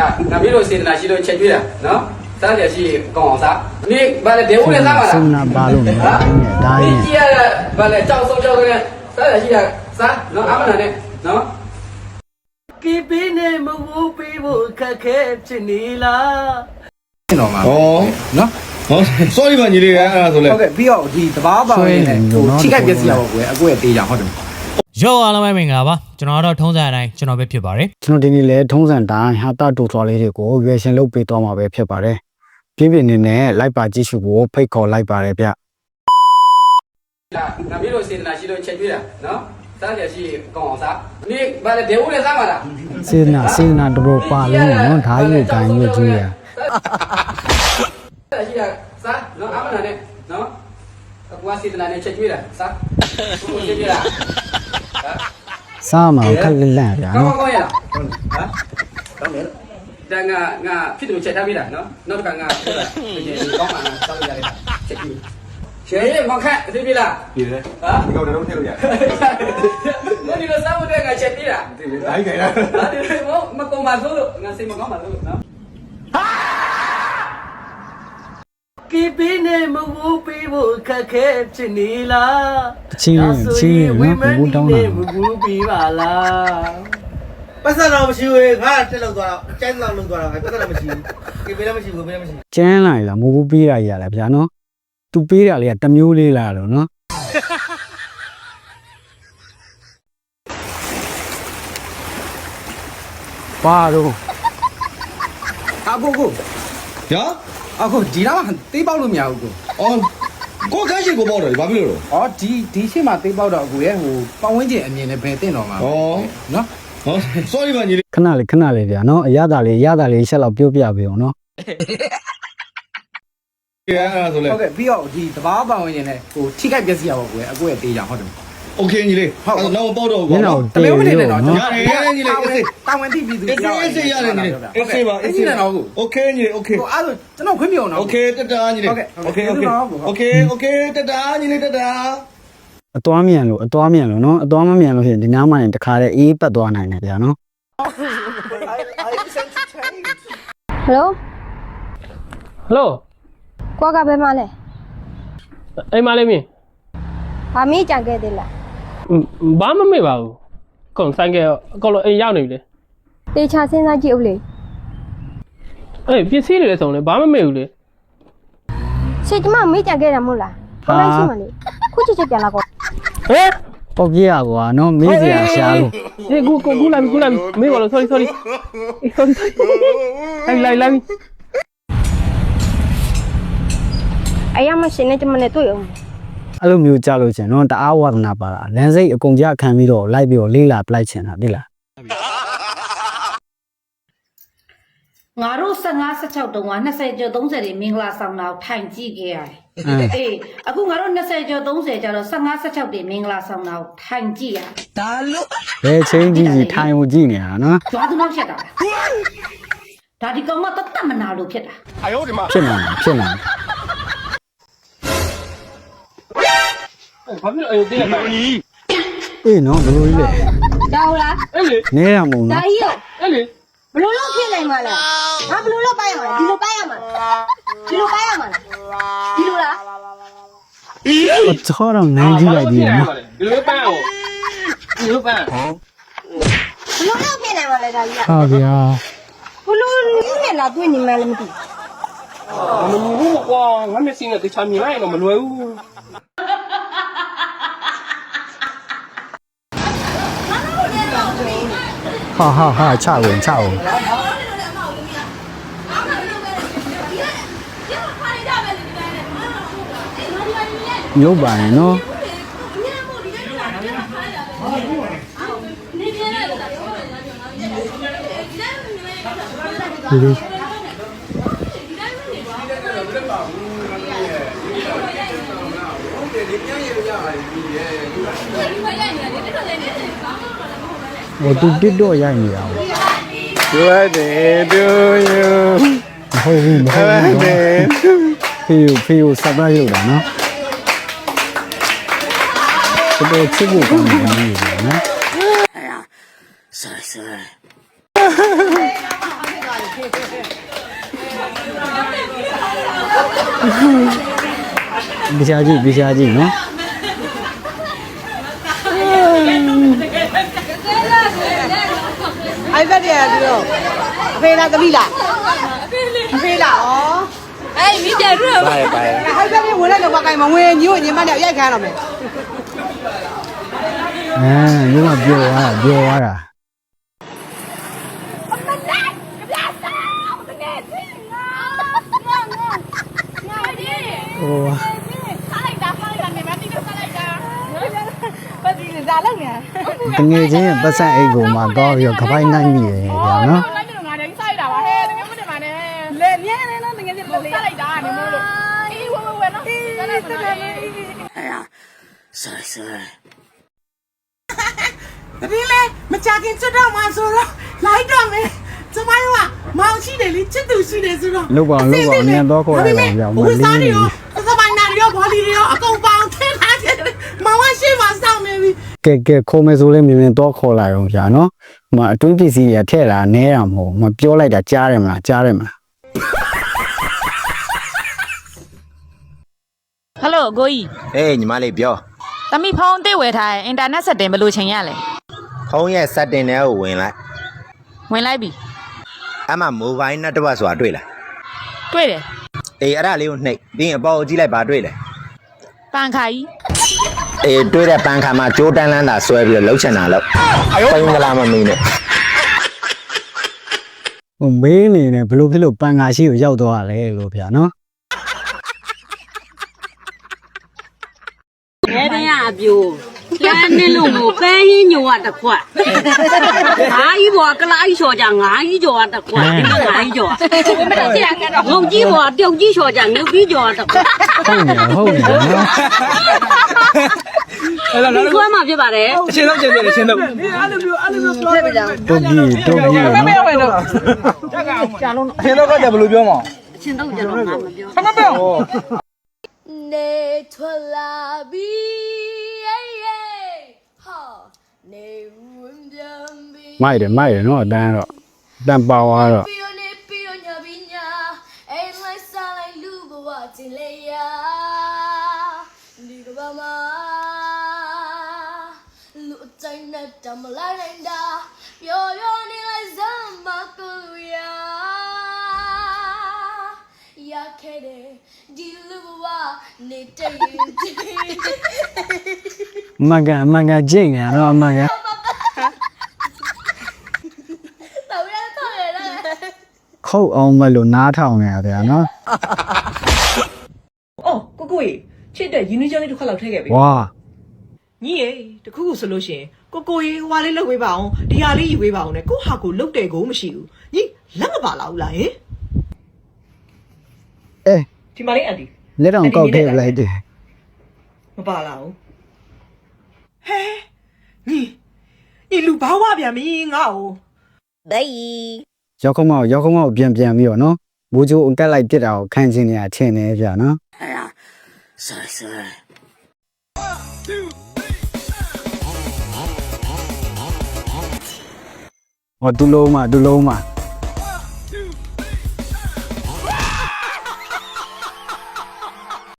ငါမင်းတို့စေတနာရှိလို့ချက်ကျွေးတာနော်စားကြရှိကောင်းအောင်စားဒီဘာလဲဒေဝနဲ့စားပါလားစေတနာပါလို့မဟုတ်ဘူးနဲ့ဒါရင်းဒီကြီးရဘာလဲကြောက်ဆုံးကြောက်တဲ့စားကြရှိတာစားနော်အမနာနဲ့နော်ကီပင်းနဲ့မဝူပေးဖို့ခက်ခဲဖြစ်နေလားတော့မှာဩနော်ဟော sorry ပါညီလေးအဲ့ဒါဆိုလဲဟုတ်ကဲ့ပြီးတော့ဒီတဘာပါဝင်နေဟိုချိခိုက်ပြက်စီရပါကွယ်အကွဲတေးကြဟုတ်တယ် ရောအားလုံးပဲမင်္ဂလာပါကျွန်တော်ကတော့ထုံးစံအတိုင်းကျွန်တော်ပဲဖြစ်ပါတယ်ကျွန်တော်ဒီနေ့လဲထုံးစံတိုင်းဟာတာတူထွားလေးတွေကိုရွေရှင်လုပ်ပေးသွားမှာပဲဖြစ်ပါတယ်ပြင်းပြင်းနေနဲ့လိုက်ပါကြည့်ရှုဖို့ဖိတ်ခေါ်လိုက်ပါတယ်ဗျငါမင်းတို့စေတနာရှိလို့ချက်ကျွေးတာနော်စားကြရှိကောင်းအောင်စားဒီဘာလဲဒေဝနဲ့စားပါလားစေနာစေနာတဘောပါလို့နော်ဓာတ်ရုပ်ကန်ရုပ်ကြီးရစားရှိတာစားနော်အမနာနဲ့နော်အကွာစေတနာနဲ့ချက်ကျွေးတာစားဘုရားကြည့်ရလား စားမှာခက်လက်လန့်ဗျာကောင်းနော်ကောင်းရလားဟမ်ကောင်းတယ်ဒါငါငါဖြစ်တယ်ချက်ထားပြီလားနော်နောက်တစ်ခါငါပြောတာဒီကောင်းမှငါစောက်ရတယ်ချက်ကျွေးရှယ်ရမခက်သိပြီလားပြည်တယ်ဟာဒီကောင်တော့ထည့်လို့ရမဒီလိုစားဖို့တဲ့ငါချက်ပြီးတာဒီလေတိုင်းကြိုင်လားဟာဒီလိုမကုံပါဆိုလို့ငါစိတ်မကောင်းပါလို့နော် ကီပင်းနဲ့မဝူပေးဖို့ခက်ခဲဖြစ်နေလားအချင်းချင်းနော်ဘူတောင်းတာမဝူပေးပါလားပတ်စံတော့မရှိဘူးငါတက်လောက်သွားတော့ကျန်းလောက်လောက်သွားတော့ပတ်စံတော့မရှိဘူးကေပေးလည်းမရှိဘူးပေးလည်းမရှိဘူးကျန်းလိုက်လားမဟုတ်ဘူးပေးရရလားဗျာနော်သူပေးတာလေးကတစ်မျိုးလေးလားလို့နော်ပါတော့အခုကိုညာ အခုဒီတော့သေးပေါက်လို့မရဘူးကိုအော်ကိုခန်းရှိကိုပေါ့တယ်ဘာဖြစ်လို့ဩဒီဒီရှင်းမှာသေးပေါက်တော့အကိုရဲ့ဟိုပတ်ဝန်းကျင်အမြင်နဲ့ဘယ်တင်တော်မှာလဲဩနော်ဟော sorry ပါညီလေးခဏလေးခဏလေးဗျာနော်အရသာလေးအရသာလေးဆက်လောက်ပြောပြပေးအောင်နော်အဲ့ဒါဆိုလဲဟုတ်ကဲ့ပြီးတော့ဒီတဘာပတ်ဝန်းကျင်နဲ့ဟိုထိခိုက်ပြက်စီရပါကွယ်အကိုရဲ့တေးကြဟုတ်တယ် โอเคညီလေးအဲ့တော့တော့ပေါ့တော့ မျက်နှာကိုတေးလို့နော် တာဝန်တိပြီးသူ အေးအေးစေးရတယ်ညီလေးအေးစေးပါအေးစေး နေတော့ကို โอเคညီလေးโอเค ဟိုအဲ့လိုကျွန်တော်ခွင့်ပြုအောင်နော် โอเคတတာညီလေးโอเคโอเคโอเคโอเคတတာညီလေးတတာ အသွားမြန်လို့အသွားမြန်လို့နော်အသွားမမြန်လို့ဖြစ်ရင်ဒီနားမှရင်တခါတည်းအေးပတ်သွားနိုင်တယ်ဗျာနော် ဟယ်လို ဟယ်လို ကွာကဘယ်မှာလဲ အိမ်မလေးမင်း ဘာမေးကြံခဲ့သေးလား ဘာမှမမေ့ပါဘူးအကုန်ဆိုင်ကအကုန်လုံးအိမ်ရောက်နေပြီလေတေချာစဉ်းစားကြည့်ဦးလေအေးပစ္စည်းတွေလည်းစုံလေဘာမှမမေ့ဘူးလေရှေ့ကျမမေးကြံခဲ့တာမဟုတ်လားဟုတ်လိုက်ရှိမလေခုချစ်ချစ်ပြန်လာကောဟဲ့ပေါက်ပြရကွာနော်မေးစရာရှာလို့အေးကူကူကူလာပြီကူလာပြီမေ့ပါလို့ sorry sorry အေး sorry sorry လိုက်လိုက်လိုက်အရာမရှင်နဲ့ကျမနဲ့တွေ့အောင် အဲ့လိုမျိုးကြလို့ချင်နော်တအားဝါသနာပါတာလမ်းစိတ်အကုန်ကြခံပြီးတော့လိုက်ပြီးတော့လေးလာပလိုက်ချင်တာသိလားငါတို့15 16တုန်းက20ကျော်30တွေမင်္ဂလာဆောင်တာကိုထိုင်ကြည့်ခဲ့ရတယ်။အေးအခုငါတို့20ကျော်30ကျတော့15 16တွေမင်္ဂလာဆောင်တာကိုထိုင်ကြည့်ရတယ်ဒါလို့ဘယ်ချင်းကြီးကြီးထိုင်ကိုကြည့်နေတာနော်။ကြွားသူနောက်ချက်တာလား။ဒါဒီကောင်မတတ်တမနာလို့ဖြစ်တာဖြစ်နေတယ်ဖြစ်နေ ဘာဖြစ်လို့အိမ်တင်းလိုက်ပါလဲအေးနော်ဘယ်လိုကြီးလဲဒါဟုတ်လားအဲ့လေနဲရမို့ဒါနော်ကြီးရောအဲ့လေဘလို့လို့ဖြစ်နိုင်မှာလဲငါဘလို့လို့ပိုင်းရမှာလဲဒီလိုပိုင်းရမှာလားဒီလိုပိုင်းရမှာလားဒီလိုလားအချောတော့နိုင်ကြည့်လိုက်ပြီနော်ဒီလိုပန်းအောင်ဒီလိုပန်းဘလို့လို့ဖြစ်နိုင်မှာလဲဒါကြီးကဟာဗျာဘလို့လို့နဲ့လာတွေ့နေမှလည်းမသိမမြင်ဘူးကွာငါမျက်စိနဲ့တခြားမြင်လိုက်ရင်တော့မလွယ်ဘူး ဟာဟာဟာချဝင်ချဝင်မျိုးပါရ ဟိုသူတစ်တော့ရိုက်နေတာပေါ့ birthday to you မဟုတ်ဘူးမဟုတ်ဘူးနော် birthday to ဖေကိုဖေကို surprise လုပ်တာနော်တကယ်ချစ်ဖို့ကောင်းတယ်နေတယ်နော် sorry sorry ဒီရှားကြီးဒီရှားကြီးနော် အဲ့ဘက်တည်းကပြီးတော့အဖေလားသမီးလားအဖေလားဩအဲ့မိပြန်ရတော့ပါတယ်ပါတယ်အဲ့ဘက်တည်းဝင်လိုက်တော့မကင်မဝင်ညို့ညီမနဲ့ရိုက်ခမ်းတော့မယ်အဲညို့ကပြောရတာပြောရတာ哦。Oh. ဟိုတငယ်ချင်းရဲ့ပတ်ဆက်အိတ်ကိုမှတော့ပြီးတော့ခပိုက်နိုင်မိတယ်ဗျာနော်တတိလေမကြခင်ချွတ်တော့မှဆိုတော့လိုက်တော့မယ်ကျမတို့ကမောင်ရှိတယ်လေချစ်သူရှိတယ်ဆိုတော့လောက်ပါအောင်လောက်ပါအောင်အမြန်တော့ခေါ်လိုက်ပါဗျာမဝလေးစားတွေနေရောသမိုင်းနာတွေရောဘောလီတွေရောအကုန်ပေါင်းထည့်ထားတယ်မောင်ကရှိမှစောင့်နေပြီ ကဲကဲခေါ်မယ်ဆိုလဲမြင်မြင်တော့ခေါ်လိုက်အောင်ဗျာနော်ဟိုမှာအတွင်းပစ္စည်းတွေထည့်တာနဲတာမဟုတ်မပြောလိုက်တာကြားတယ်မလားကြားတယ်မလားဟယ်လိုအကိုကြီးအေးညီမလေးပြောသမီးဖုန်းအသေးဝယ်ထားရင်အင်တာနက်ဆက်တင်ဘယ်လိုချိန်ရလဲဖုန်းရဲ့ setting တွေကိုဝင်လိုက်ဝင်လိုက်ပြီအမှ mobile network ဆိုတာတွေ့လားတွေ့တယ်အေးအဲ့ဒါလေးကိုနှိပ်ပြီးရင်အပေါ်ကိုကြည့်လိုက်ပါတွေ့တယ်ပန်ခါကြီး အေးတွေ့တဲ့ပန်းခါမှာကြိုးတန်းလန်းတာဆွဲပြီးတော့လှုပ်ချင်တာလို့ပိန်ကလာမမီနဲ့ဟိုမေးနေတယ်ဘလို့ဖြစ်လို့ပန်ငါရှိကိုရောက်သွားလဲလို့ဗျာနော်အဲတည်းကအပြိုလမ်းနဲ့လို့မို့ပဲရင်းညိုကတစ်ခွက်ငါးကြီးဘောကလိုက်ချော်ကြငါးကြီးကျော်ကတစ်ခွက်ဒီငါးကြီးကျော်မတည့်ရကတော့ငုံကြီးဘောပြုတ်ကြီးချော်ကြငုတ်ကြီးကျော်တစ်ခွက်ဟုတ်နေတယ်ဟုတ်နေတ ယ်နော်ဒီကွဲမှာဖြစ်ပါတယ်အချင်းတော့ကျင်းတယ်အချင်းတော့အဲ့လိုမျိုးအဲ့လိုမျိုးပြောပြကြတုတ်ကြီးတုတ်ကြီးနော်အချင်းတော့ကကြဘယ်လိုပြောမလဲအချင်းတော့ကျွန်တော်ငါမပြောဆမပြောနေထွက်လာပြီယေယေဟာနေဝင်ပြန်ပြီမိုက်တယ်မိုက်တယ်နော်အတန်းတော့အတန်းပါသွားတော့ နေတဲ့ရင်ဒီအမကန်အမကန်ကြိတ်နေရတော့အမကန်တော်ရတော့ရလားခုတ်အောင်မလို့နားထောင်နေရဗျာနော်အော်ကိုကိုကြီးချစ်တဲ့ယူနီကျောင်းလေးတစ်ခါလောက်ထည့်ခဲ့ပြီဝါညီရေတခုခုဆိုလို့ရှိရင်ကိုကိုကြီးဟိုဟာလေးလုပ်ပေးပါအောင်ဒီဟာလေးယူပေးပါအောင်နဲ့ကိုဟာကိုလုတ်တယ်ကိုမရှိဘူးညီလက်မပါလာဘူးလားဟင်အဲဒီမလေးအန်တီ လက်တော်ကောက်ခဲ့လိုက်တယ်မပါလာဘူးဟဲညီညီလူဘာဝပြန်ပြီငါ့ကိုရောက်ခမောက်ရောက်ခမောက်ပြန်ပြန်ပြီးတော့နော်ဘူချိုအကက်လိုက်ပြစ်တာကိုခံချင်နေရထင်နေဗျာနော် sorry sorry ဟောဒူလုံးမဒူလုံးမ